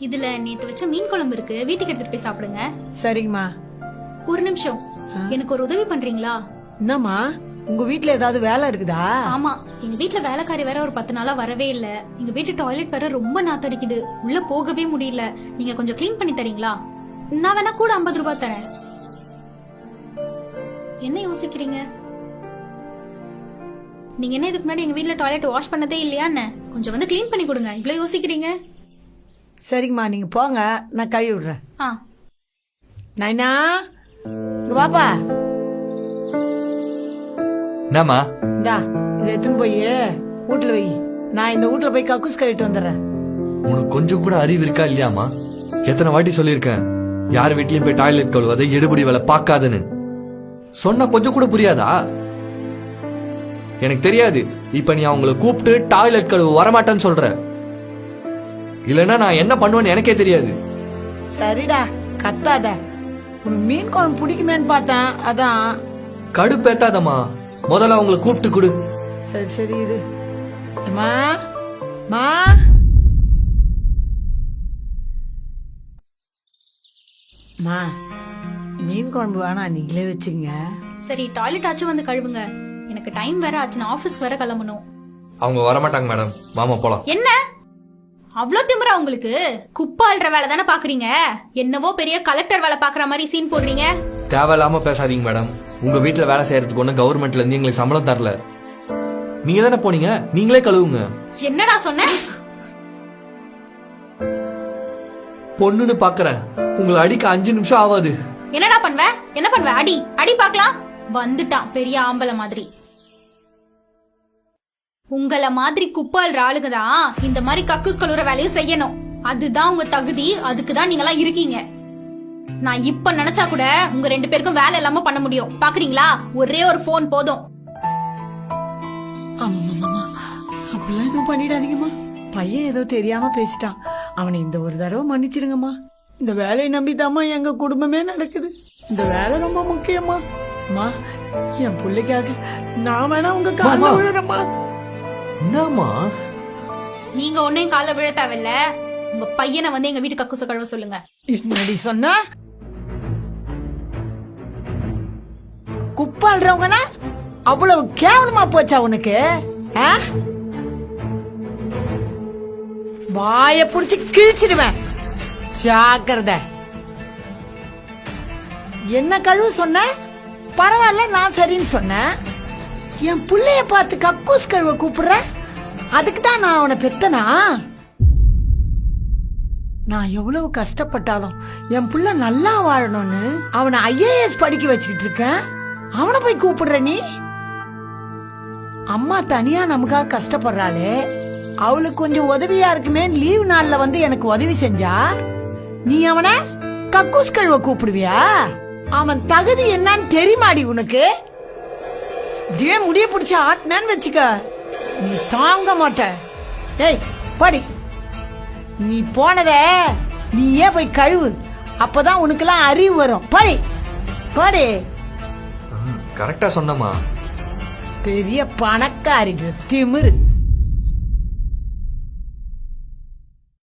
இதுல நேத்து வச்ச மீன் குழம்பு இருக்கு. வீட்டுக்கு எடுத்துட்டு போய் சாப்பிடுங்க. சரிங்கம்மா. ஒரு நிமிஷம். எனக்கு ஒரு உதவி பண்றீங்களா? என்னம்மா? உங்க வீட்ல ஏதாவது வேலை இருக்குதா? ஆமா. எங்க வீட்ல வேலைக்காரி வேற ஒரு பத்து நாளா வரவே இல்ல. எங்க வீட்டு டாய்லெட் வேற ரொம்ப நாத்தடிக்குது. உள்ள போகவே முடியல. நீங்க கொஞ்சம் க்ளீன் பண்ணி தரீங்களா? நான் வேணா கூட ஐம்பது ரூபாய் தரேன். என்ன யோசிக்கிறீங்க? நீங்க என்ன இதுக்கு முன்னாடி எங்க வீட்ல டாய்லெட் வாஷ் பண்ணதே இல்லையா என்ன? கொஞ்சம் வந்து க்ளீன் பண்ணி கொடுங்க. இவ்வளவு யோசிக்கிறீங்க? சரிங்கம்மா நீங்க போங்க. நான் கழுவி விடுறேன். ஆ. நைனா இங்க வாப்பா. என்னம்மா? இந்தா இதை எடுத்துன்னு போய் வீட்டுல வை. நான் இந்த வீட்டுல போய் கக்கூஸ் கழுவிட்டு வந்துடுறேன். உனக்கு கொஞ்சம் கூட அறிவு இருக்கா இல்லையாம்மா? எத்தனை வாட்டி சொல்லியிருக்கேன் யார் வீட்லயும் போய் டாய்லெட் கழுவாத எடுபடி வேலை பார்க்காதுன்னு. சொன்னா கொஞ்சம் கூட புரியாதா? எனக்கு தெரியாது. இப்ப நீ அவங்கள கூப்பிட்டு டாய்லெட் கழுவு வரமாட்டேன்னு சொல்ற. இல்லைன்னா நான் என்ன பண்ணுவேன்னு எனக்கே தெரியாது. சரிடா கத்தாத. உனக்கு மீன் குழம்பு பிடிக்குமேன்னு பார்த்தேன் அதான். கடுப்பேத்தாதம்மா. முதல்ல அவங்கள கூப்பிட்டு கொடு. சரி சரி இரு. அம்மா மா? மா மீன் குழம்பு வேணாம் நீங்களே வச்சுங்க சரி டாய்லெட் ஆச்சும் வந்து கழுவுங்க. எனக்கு டைம் வேற ஆச்சு நான் ஆபீஸ்க்கு வேற கிளம்பணும். அவங்க வரமாட்டாங்க மேடம். வாமா போலாம். என்ன? அவ்ளோ திமிரா உங்களுக்கு? குப்பை அள்ளுற வேலை தானே பாக்குறீங்க? என்னவோ பெரிய கலெக்டர் வேலை பாக்குற மாதிரி சீன் போடுறீங்க. தேவையில்லாம பேசாதீங்க மேடம் உங்க வீட்ல வேலை செய்யறதுக்கு ஒண்ணு கவர்மெண்ட்ல இருந்து எங்களுக்கு சம்பளம் தரல. நீங்க தானே போனீங்க? நீங்களே கழுவுங்க. என்னடா சொன்ன? பொண்ணுன்னு பாக்குறேன். உங்களை அடிக்க அஞ்சு நிமிஷம் ஆகாது என்னடா பண்ணுவ? என்ன பண்ணுவ? அடி. அடி பார்க்கலாம். வந்துட்டான். பெரிய ஆம்பளை மாதிரி. உங்கள மாதிரி குப்பை அள்ளுற ஆளுங்க தான் இந்த மாதிரி கக்கூஸ் கழுவுற வேலையும் செய்யணும். அதுதான் உங்க தகுதி அதுக்கு தான் நீங்களாம் இருக்கீங்க. நான் இப்ப நினைச்சா கூட உங்க ரெண்டு பேருக்கும் வேலை இல்லாம பண்ண முடியும். பாக்குறீங்களா? ஒரே ஒரு போன் போதும். ஆமாம்மாம்மா அப்படிலாம் எதுவும் பண்ணிடாதீங்கம்மா. பையன் ஏதோ தெரியாம பேசிட்டான். அவனை இந்த ஒரு தடவை மன்னிச்சிருங்கம்மா. இந்த வேலையை நம்பிதாம்மா எங்க குடும்பமே நடக்குது. இந்த வேலை ரொம்ப முக்கியம்மா. அம்மா என் பிள்ளைக்காக நான் வேணா உங்க கால மாமா. விழுறேம்மா. என்னம்மா? நீங்க ஒன்னையும் கால விழ தேவையில்ல. உங்க பையனை வந்து எங்க வீட்டு கக்கூச கழுவ சொல்லுங்க. என்னடி சொன்ன? குப்பாள்றவங்கன்னா அவ்வளவு கேவலமா போச்சா உனக்கு? வாய புடிச்சு கிழிச்சிடுவேன். ஜாக்கிரதை. என்ன கழுவு சொன்ன? பரவாயில்ல நான் சரின்னு சொன்னேன். என் புள்ளைய பார்த்து கக்கூஸ் கழுவ கூப்பிடுற? அதுக்கு தான் நான் அவனை பெத்தனா? நான் எவ்வளவு கஷ்டப்பட்டாலும் என் புள்ள நல்லா வாழணும்னு அவனை ஐஏஎஸ் படிக்க வச்சுக்கிட்டு இருக்கேன். அவனை போய் கூப்பிடுற நீ? அம்மா தனியா நமக்காக கஷ்டப்படுறாளே. அவளுக்கு கொஞ்சம் உதவியா இருக்குமே லீவ் நாள்ல வந்து எனக்கு உதவி செஞ்சா? நீ அவனை கக்கூஸ் கழுவ கூப்பிடுவியா? அவன் தகுதி என்னன்னு தெரியுமாடி உனக்கு? இதே முடிய பிடிச்ச ஆட்டினு வச்சுக்க. நீ தாங்க மாட்ட. ஏய் படி. நீ போனத நீயே போய் கழுவு. அப்பதான் உனக்கெல்லாம் அறிவு வரும். படி. படி. கரெக்டா சொன்னம்மா. பெரிய பணக்காரி திமிரு.